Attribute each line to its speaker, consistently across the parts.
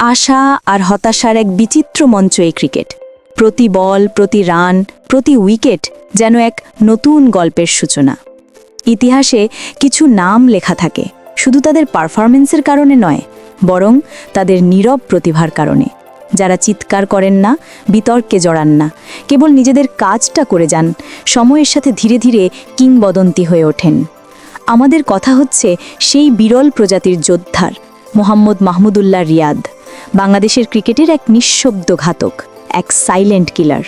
Speaker 1: আশা আর হতাশার এক বিচিত্র মঞ্চ এই ক্রিকেট। প্রতি বল, প্রতি রান, প্রতি উইকেট যেন এক নতুন গল্পের সূচনা। ইতিহাসে কিছু নাম লেখা থাকে, শুধু তাদের পারফরমেন্সের কারণে নয়, বরং তাদের নীরব প্রতিভার কারণে। যারা চিৎকার করেন না, বিতর্কে জড়ান না, কেবল নিজেদের কাজটা করে যান, সময়ের সাথে ধীরে ধীরে কিংবদন্তি হয়ে ওঠেন। আমাদের কথা হচ্ছে সেই বিরল প্রজাতির যোদ্ধার, মোহাম্মদ মাহমুদুল্লাহ রিয়াদ। বাংলাদেশের ক্রিকেটের এক নিঃশব্দ ঘাতক, এক সাইলেন্ট কিলার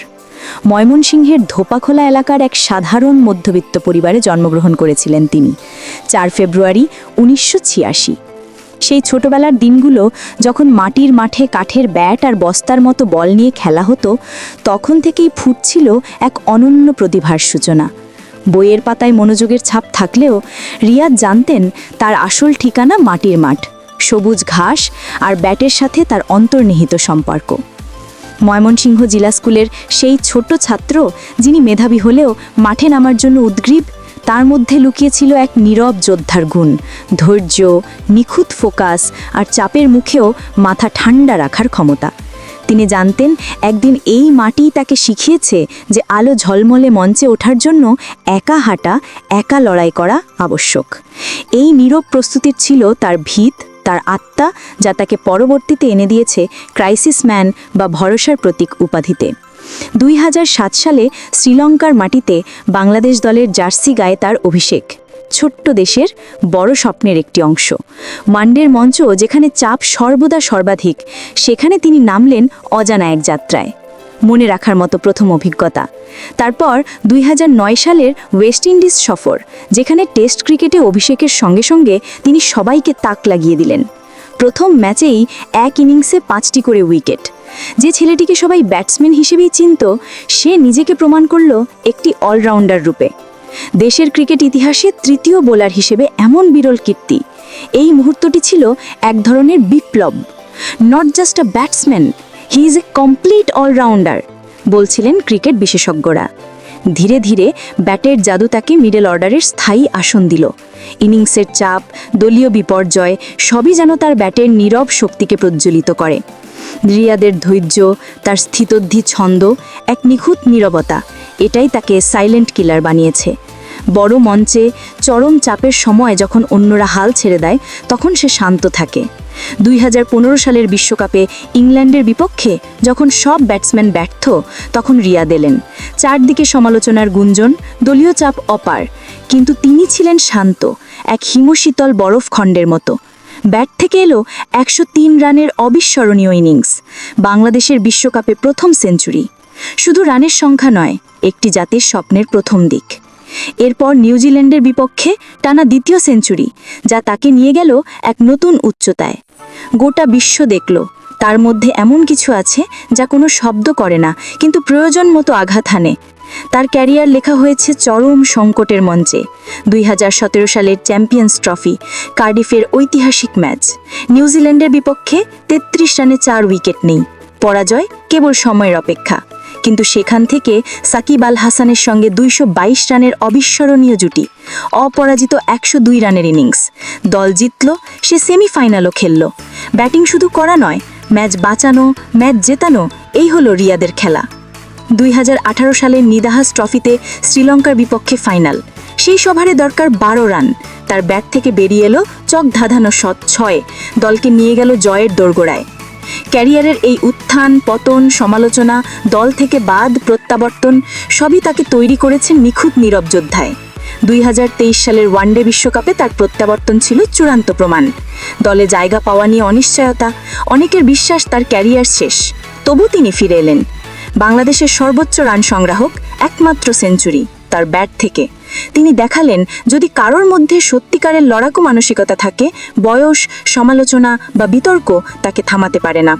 Speaker 1: ময়মনসিংহের ধোপাখোলা এলাকার এক সাধারণ মধ্যবিত্ত পরিবারে জন্মগ্রহণ করেছিলেন তিনি। চার ফেব্রুয়ারি উনিশশো ছিয়াশি। সেই ছোটবেলার দিনগুলো যখন মাটির মাঠে কাঠের ব্যাট আর বস্তার মতো বল নিয়ে খেলা হতো, তখন থেকেই ফুটছিল এক অনন্য প্রতিভার সূচনা। বইয়ের পাতায় মনোযোগের ছাপ থাকলেও রিয়াদ জানতেন তার আসল ঠিকানা মাটির মাঠ। সবুজ ঘাস আর ব্যাটের সাথে তার অন্তর্নিহিত সম্পর্ক। ময়মনসিংহ জেলা স্কুলের সেই ছোট্ট ছাত্র, যিনি মেধাবী হলেও মাঠে নামার জন্য উদ্গ্রীব, তার মধ্যে লুকিয়েছিল এক নীরব যোদ্ধার গুণ। ধৈর্য, নিখুঁত ফোকাস আর চাপের মুখেও মাথা ঠান্ডা রাখার ক্ষমতা। তিনি জানতেন, একদিন এই মাটি তাকে শিখিয়েছে যে আলো ঝলমলে মঞ্চে ওঠার জন্য একা হাঁটা, একা লড়াই করা আবশ্যক। এই নীরব প্রস্তুতির ছিল তার ভিত তার আত্মা, যা তাকে পরবর্তীতে এনে দিয়েছে ক্রাইসিস ম্যান বা ভরসার প্রতীক উপাধিতে। দুই হাজার সাত সালে শ্রীলঙ্কার মাটিতে বাংলাদেশ দলের জার্সি গায়ে তার অভিষেক। ছোট্ট দেশের বড় স্বপ্নের একটি অংশ। ওয়ানডের মঞ্চ যেখানে চাপ সর্বদা সর্বাধিক, সেখানে তিনি নামলেন অজানা এক যাত্রায়। মনে রাখার মতো প্রথম অভিজ্ঞতা। তারপর দুই হাজার নয় সালের ওয়েস্ট ইন্ডিজ সফর, যেখানে টেস্ট ক্রিকেটে অভিষেকের সঙ্গে সঙ্গে তিনি সবাইকে তাক লাগিয়ে দিলেন। প্রথম ম্যাচেই এক ইনিংসে পাঁচটি করে উইকেট। যে ছেলেটিকে সবাই ব্যাটসম্যান হিসেবেই চিনত, সে নিজেকে প্রমাণ করল একটি অলরাউন্ডার রূপে। দেশের ক্রিকেট ইতিহাসে তৃতীয় বোলার হিসেবে এমন বিরল কীর্তি। এই মুহূর্তটি ছিল এক ধরনের বিপ্লব। Not just a batsman he is a complete allrounder বলছিলেন ক্রিকেট বিশেষজ্ঞরা। ধীরে ধীরে ব্যাটের জাদু তাকে মিডল অর্ডারের স্থায়ী আসন দিল। ইনিংসের চাপ, দলীয় বিপর্যয়, সবই যেন তার ব্যাটের নীরব শক্তিকে প্রজ্বলিত করে। রিয়াদের ধৈর্য, তার স্থিতদ্ধি ছন্দ, এক নিখুঁত নীরবতা, এটাই তাকে সাইলেন্ট কিলার বানিয়েছে। বড় মঞ্চে চরম চাপের সময় যখন অন্যরা হাল ছেড়ে দেয়, তখন সে শান্ত থাকে। দুই হাজার পনেরো সালের বিশ্বকাপে ইংল্যান্ডের বিপক্ষে যখন সব ব্যাটসম্যান ব্যর্থ, তখন রিয়া দিলেন চারদিকে সমালোচনার গুঞ্জন, দলীয় চাপ অপার। কিন্তু তিনি ছিলেন শান্ত, এক হিমশীতল বরফ খণ্ডের মতো। ব্যাট থেকে এলো একশো তিন রানের অবিস্মরণীয় ইনিংস, বাংলাদেশের বিশ্বকাপে প্রথম সেঞ্চুরি। শুধু রানের সংখ্যা নয়, একটি জাতির স্বপ্নের প্রথম দিক। এরপর নিউজিল্যান্ডের বিপক্ষে টানা দ্বিতীয় সেঞ্চুরি, যা তাকে নিয়ে গেল এক নতুন উচ্চতায়। গোটা বিশ্ব দেখল, তার মধ্যে এমন কিছু আছে যা কোনো শব্দ করে না, কিন্তু প্রয়োজন মতো আঘাত হানে। তার ক্যারিয়ার লেখা হয়েছে চরম সংকটের মঞ্চে। দুই হাজার সতেরো সালের চ্যাম্পিয়ন্স ট্রফি, কার্ডিফের ঐতিহাসিক ম্যাচ। নিউজিল্যান্ডের বিপক্ষে তেত্রিশ রানে চার উইকেট নেই। পরাজয় কেবল সময়ের অপেক্ষা। কিন্তু সেখান থেকে সাকিব আল হাসানের সঙ্গে দুইশো বাইশ রানের অবিস্মরণীয় জুটি। অপরাজিত একশো দুই রানের ইনিংস। দল জিতল, সে সেমিফাইনালও খেলল। ব্যাটিং শুধু করা নয়, ম্যাচ বাঁচানো, ম্যাচ জেতানো, এই হলো রিয়াদের খেলা। দুই হাজার আঠারো সালের নিদাহাস ট্রফিতে শ্রীলঙ্কার বিপক্ষে ফাইনাল। সেই সভারে দরকার বারো রান। তার ব্যাট থেকে বেরিয়ে এলো চক ধাঁধানো শত ছয়। দলকে নিয়ে গেল জয়ের দোরগোড়ায়। ক্যারিয়ারের এই উত্থান, পতন, সমালোচনা, দল থেকে বাদ, প্রত্যাবর্তন, সবই তাকে তৈরি করেছে নিখুঁত নীরব যোদ্ধায়। দুই হাজার তেইশ সালের ওয়ানডে বিশ্বকাপে তার প্রত্যাবর্তন ছিল চূড়ান্ত প্রমাণ। দলে জায়গা পাওয়া নিয়ে অনিশ্চয়তা, অনেকের বিশ্বাস তার ক্যারিয়ার শেষ। তবু তিনি ফিরে এলেন। বাংলাদেশের সর্বোচ্চ রান সংগ্রাহক, একমাত্র সেঞ্চুরি। তার ব্যাট থেকে। তিনি দেখালেন, যদি কারোর মধ্যে সত্যিকারের লড়াকু মানসিকতা থাকে, বয়স, সমালোচনা বা বিতর্ক তাকে থামাতে পারে না।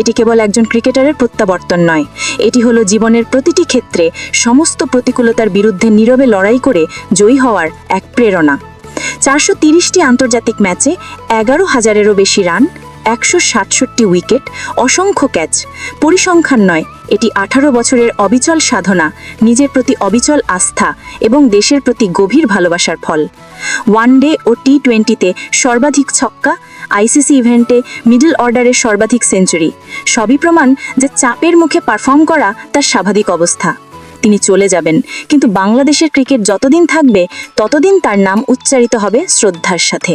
Speaker 1: এটি কেবল একজন ক্রিকেটারের প্রত্যাবর্তন নয়। এটি হলো জীবনের প্রতিটি ক্ষেত্রে সমস্ত প্রতিকূলতার বিরুদ্ধে নীরবে লড়াই করে জয়ী হওয়ার এক প্রেরণা। চারশো তিরিশটি আন্তর্জাতিক ম্যাচে এগারো হাজারেরও বেশি রান একশো সাতষট্টি উইকেট, অসংখ্য ক্যাচ। পরিসংখ্যান নয়, এটি আঠারো বছরের অবিচল সাধনা, নিজের প্রতি অবিচল আস্থা এবং দেশের প্রতি গভীর ভালোবাসার ফল। ওয়ানডে ও টি টোয়েন্টিতে সর্বাধিক ছক্কা আইসিসি ইভেন্টে মিডল অর্ডারের সর্বাধিক সেঞ্চুরি। সবই প্রমাণ যে চাপের মুখে পারফর্ম করা তার স্বাভাবিক অবস্থা। তিনি চলে যাবেন। কিন্তু বাংলাদেশের ক্রিকেট যতদিন থাকবে, ততদিন তার নাম উচ্চারিত হবে শ্রদ্ধার সাথে।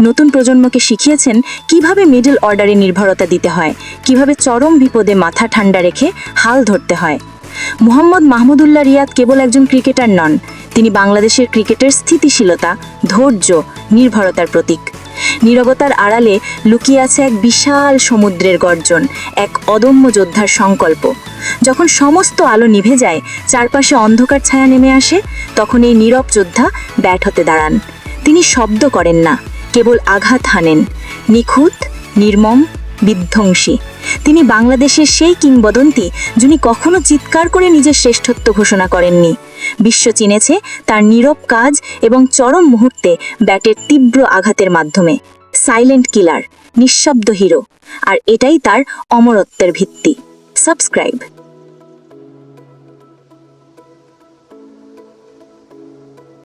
Speaker 1: নতুন প্রজন্মকে শিখিয়েছেন কীভাবে মিডল অর্ডারে নির্ভরতা দিতে হয়, কীভাবে চরম বিপদে মাথা ঠান্ডা রেখে হাল ধরতে হয়। মোহাম্মদ মাহমুদুল্লাহ রিয়াদ কেবল একজন ক্রিকেটার নন, তিনি বাংলাদেশের ক্রিকেটের স্থিতিশীলতা, ধৈর্য, নির্ভরতার প্রতীক। নীরবতার আড়ালে লুকিয়ে আছে এক বিশাল সমুদ্রের গর্জন, এক অদম্য যোদ্ধার সংকল্প। যখন সমস্ত আলো নিভে যায়, চারপাশে অন্ধকার ছায়া নেমে আসে, তখন এই নীরব যোদ্ধা ব্যাট হতে দাঁড়ান। তিনি শব্দ করেন না, কেবল আঘাত হানেন। নিখুঁত, নির্মম, বিধ্বংসী। তিনি বাংলাদেশের সেই কিংবদন্তি যিনি কখনো চিৎকার করে নিজের শ্রেষ্ঠত্ব ঘোষণা করেননি। বিশ্ব চিনেছে তার নীরব কাজ এবং চরম মুহূর্তে ব্যাটের তীব্র আঘাতের মাধ্যমে। সাইলেন্ট কিলার, নিঃশব্দ হিরো, আর এটাই তার অমরত্বের ভিত্তি। সাবস্ক্রাইব।